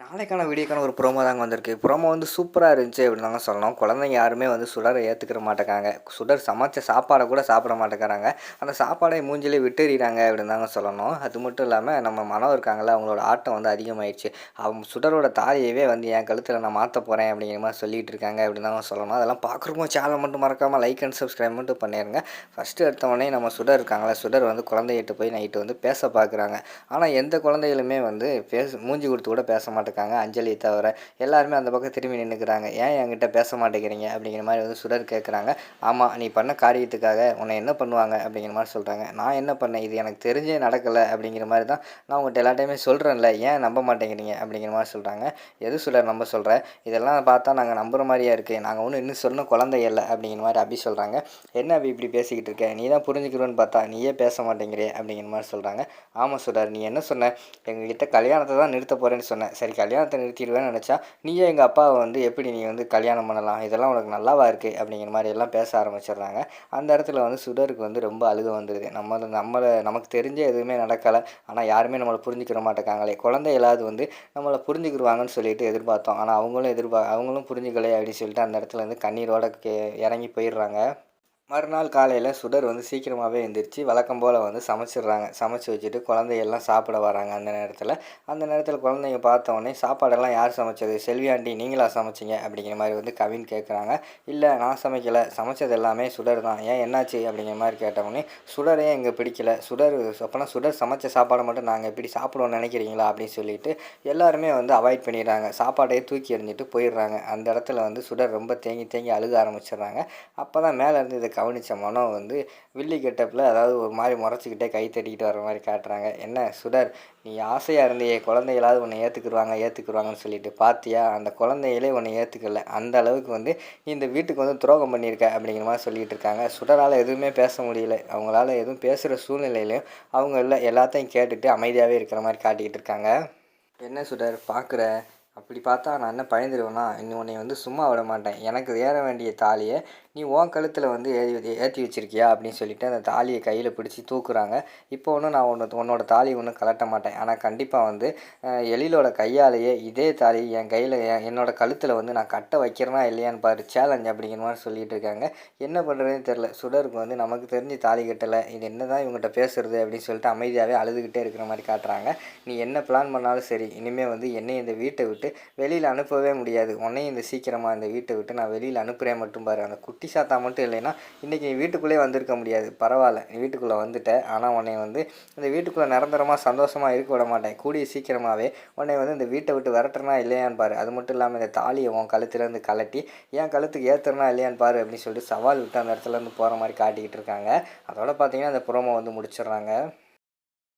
நாளைக்கான வீடியோக்கான ஒரு ப்ரோமோ தாங்க வந்திருக்கு. ப்ரோமோ வந்து சூப்பராக இருந்துச்சு அப்படின்னு தாங்க சொல்லணும். குழந்தைங்க யாருமே வந்து சுடரை ஏற்றுக்கிற மாட்டேங்காங்க சுடர் சமைச்ச சாப்பாடை கூட சாப்பிட மாட்டேங்கிறாங்க. அந்த சாப்பாடை மூஞ்சிலே விட்டுறாங்க அப்படின்னு தாங்க சொல்லணும். அது மட்டும் இல்லாமல் நம்ம மனம் இருக்காங்கள அவங்களோட ஆட்டம் வந்து அதிகமாயிடுச்சு. அவங்க சுடரோட தாலியவே வந்து என் கழுத்தில் நான் மாற்ற போகிறேன் அப்படிங்கிற மாதிரி சொல்லிகிட்டு இருக்காங்க அப்படின்னு தாங்க சொல்லணும். அதெல்லாம் பார்க்குறப்போ சேனல் மட்டும் மறக்காமல் லைக் அண்ட் சப்ஸ்கிரைப் மட்டும் பண்ணிடுங்க ஃபஸ்ட்டு எடுத்தவொடனே நம்ம சுடர் இருக்காங்களா சுடர் வந்து குழந்தைகிட்ட போய் நைட்டு வந்து பேச பார்க்குறாங்க ஆனால் எந்த குழந்தைகளுமே வந்து பேச மூஞ்சி கொடுத்து கூட பேச மாட்டேங்காங்க அஞ்சலி தவிர எல்லாருமே அந்த பக்கம் திரும்பி நின்றுக்கிறாங்க ஏன் என்கிட்ட பேச மாட்டேங்கிறீங்க? அப்படிங்கிற மாதிரி வந்து சுடர் கேட்குறாங்க ஆமாம் நீ பண்ண காரியத்துக்காக உன்னை என்ன பண்ணுவாங்க? அப்படிங்கிற மாதிரி சொல்கிறாங்க நான் என்ன பண்ணேன்? இது எனக்கு தெரிஞ்சே நடக்கலை. அப்படிங்கிற மாதிரி தான் நான் உங்கள்கிட்ட எல்லா டைமே சொல்கிறேன்ல ஏன் நம்ப மாட்டேங்கிறீங்க? அப்படிங்கிற மாதிரி சொல்கிறாங்க எது சுடர் நம்ப சொல்கிறேன் இதெல்லாம் பார்த்தா நாங்கள் நம்புகிற மாதிரியா இருக்குது நாங்கள் ஒன்றும் இன்னும் சொன்ன குழந்தை இல்லை. அப்படிங்கிற மாதிரி அபி சொல்கிறாங்க என்ன அபி இப்படி பேசிக்கிட்டு இருக்க? நீ தான் புரிஞ்சுக்கிறோன்னு பார்த்தா நீயே பேச மாட்டேங்கிறே அப்படிங்கிற மாதிரி சொல்கிறாங்க ஆமாம் சுடர் நீ என்ன சொன்ன? எங்ககிட்ட கல்யாணத்தை தான் நிறுத்த போகிறேன்னு சொன்னேன் சரி கல்யாணத்தை நிறுத்திடுவேன்னு நினச்சா நீயே எங்கள் அப்பாவை வந்து எப்படி நீ வந்து கல்யாணம் பண்ணலாம்? இதெல்லாம் உனக்கு நல்லாவா இருக்குது அப்படிங்கிற மாதிரி எல்லாம் பேச ஆரம்பிச்சிடுறாங்க. அந்த இடத்துல வந்து சுடருக்கு வந்து ரொம்ப அழுக வந்துடுது நம்ம நம்மளை நமக்கு தெரிஞ்ச எதுவுமே நடக்கலை. ஆனால் யாருமே நம்மளை புரிஞ்சுக்கிற மாட்டேங்காங்களே. குழந்தைகளாவது வந்து நம்மளை புரிஞ்சுக்கிடுவாங்கன்னு சொல்லிட்டு எதிர்பார்த்தோம். ஆனால் அவங்களும் எதிர்பார்க்க அவங்களும் புரிஞ்சுக்கலை அப்படின்னு சொல்லிட்டு அந்த இடத்துல வந்து கண்ணீரோட கே இறங்கி போயிடுறாங்க. மறுநாள் காலையில் சுடர் வந்து சீக்கிரமாகவே எழுந்திரிச்சு வழக்கம் போல் வந்து சமைச்சிடுறாங்க. சமைச்சு வச்சுட்டு குழந்தையெல்லாம் சாப்பிட வராங்க அந்த நேரத்தில். அந்த நேரத்தில் குழந்தைங்க பார்த்தோன்னே சாப்பாடெல்லாம் யார் சமைச்சது? செல்வி ஆண்டி நீங்களா சமைச்சிங்க? அப்படிங்கிற மாதிரி வந்து கவின் கேட்குறாங்க இல்லை நான் சமைக்கலை. சமைச்சது எல்லாமே சுடர் தான். ஏன் என்னாச்சு? அப்படிங்கிற மாதிரி கேட்டவுடனே சுடரே எங்கே பிடிக்கல. சுடர் அப்போனா சுடர் சமைச்ச சாப்பாடை மட்டும் நாங்கள் எப்படி சாப்பிடுவோம்னு நினைக்கிறீங்களா? அப்படின்னு சொல்லிட்டு எல்லாருமே வந்து அவாய்ட் பண்ணிடுறாங்க. சாப்பாடையே தூக்கி எறிஞ்சிட்டு போயிடுறாங்க. அந்த இடத்துல வந்து சுடர் ரொம்ப தேங்கி தேங்கி அழுக ஆரம்பிச்சிடுறாங்க. அப்போ தான் மேலே இருந்து இதை கவனித்த மனம் வந்து வில்லி கெட்டப்பில் அதாவது ஒரு மாதிரி முறைச்சிக்கிட்டே கை தட்டிக்கிட்டு வர மாதிரி காட்டுறாங்க. என்ன சுடர் நீ ஆசையாக இருந்தியே குழந்தைகளாவது உன்னை ஏற்றுக்குருவாங்க ஏற்றுக்குருவாங்கன்னு சொல்லிட்டு பார்த்தியா அந்த குழந்தைகளே உன்னை ஏற்றுக்கல அந்த அளவுக்கு வந்து இந்த வீட்டுக்கு வந்து துரோகம் பண்ணியிருக்க அப்படிங்கிற மாதிரி சொல்லிகிட்டு இருக்காங்க. சுடரால் எதுவுமே பேச முடியல. அவங்களால எதுவும் பேசுகிற சூழ்நிலையிலையும் அவங்க இல்லை. எல்லாத்தையும் கேட்டுட்டு அமைதியாகவே இருக்கிற மாதிரி காட்டிக்கிட்டு இருக்காங்க. என்ன சுடர் பார்க்குற அப்படி பார்த்தா நான் என்ன பயந்துருவேனா? இன்னும் உன்னை வந்து சும்மா விட மாட்டேன். எனக்கு ஏற வேண்டிய தாலியை நீ உன் கழுத்தில் வந்து ஏற்றி ஏற்றி வச்சிருக்கியா அப்படின்னு சொல்லிட்டு அந்த தாலியை கையில் பிடிச்சி தூக்குறாங்க. இப்போ ஒன்றும் நான் ஒன்று உன்னோட தாலி ஒன்றும் கலட்ட மாட்டேன். ஆனால் கண்டிப்பாக வந்து எழிலோட கையாலேயே இதே தாலி என் கையில் என்னோட கழுத்தில் வந்து நான் கட்ட வைக்கிறேனா இல்லையான்னு பாரு சேலஞ்ச் அப்படிங்கிற மாதிரி சொல்லிட்டு இருக்காங்க. என்ன பண்ணுறதுன்னு தெரில சுடருக்கு வந்து நமக்கு தெரிஞ்சு தாலி கட்டலை. இது என்ன தான் இவங்ககிட்ட பேசுறது அப்படின்னு சொல்லிட்டு அமைதியாகவே அழுதுகிட்டே இருக்கிற மாதிரி காட்டுறாங்க. நீ என்ன பிளான் பண்ணாலும் சரி இனிமேல் வந்து என்னை இந்த வீட்டை விட்டு வெளியில் அனுப்பவே முடியாது. உன்னையும் இந்த சீக்கிரமாக இந்த வீட்டை விட்டு நான் வெளியில் அனுப்புகிறேன் மட்டும் பாரு. அந்த குட்டி சாத்தா மட்டும் இல்லைன்னா இன்றைக்கி வீட்டுக்குள்ளே வந்திருக்க முடியாது. பரவாயில்ல நீ வீட்டுக்குள்ளே வந்துட்டேன் ஆனால் உன்னை வந்து இந்த வீட்டுக்குள்ளே நிரந்தரமாக சந்தோஷமாக இருக்க விட மாட்டேன். கூடிய சீக்கிரமாகவே உன்னை வந்து இந்த வீட்டை விட்டு விரட்டுறனா இல்லையான்னு பாரு. அது மட்டும் இல்லாமல் இந்த தாலியை உன் கழுத்துலேருந்து கலட்டி என் கழுத்துக்கு ஏற்றுறனா இல்லையான்னு பாரு அப்படின்னு சொல்லிட்டு சவால் விட்டு அந்த இடத்துல இருந்து போகிற மாதிரி காட்டிக்கிட்டு இருக்காங்க. அதோட பார்த்தீங்கன்னா அந்த ப்ரோமோ வந்து முடிச்சிடுறாங்க.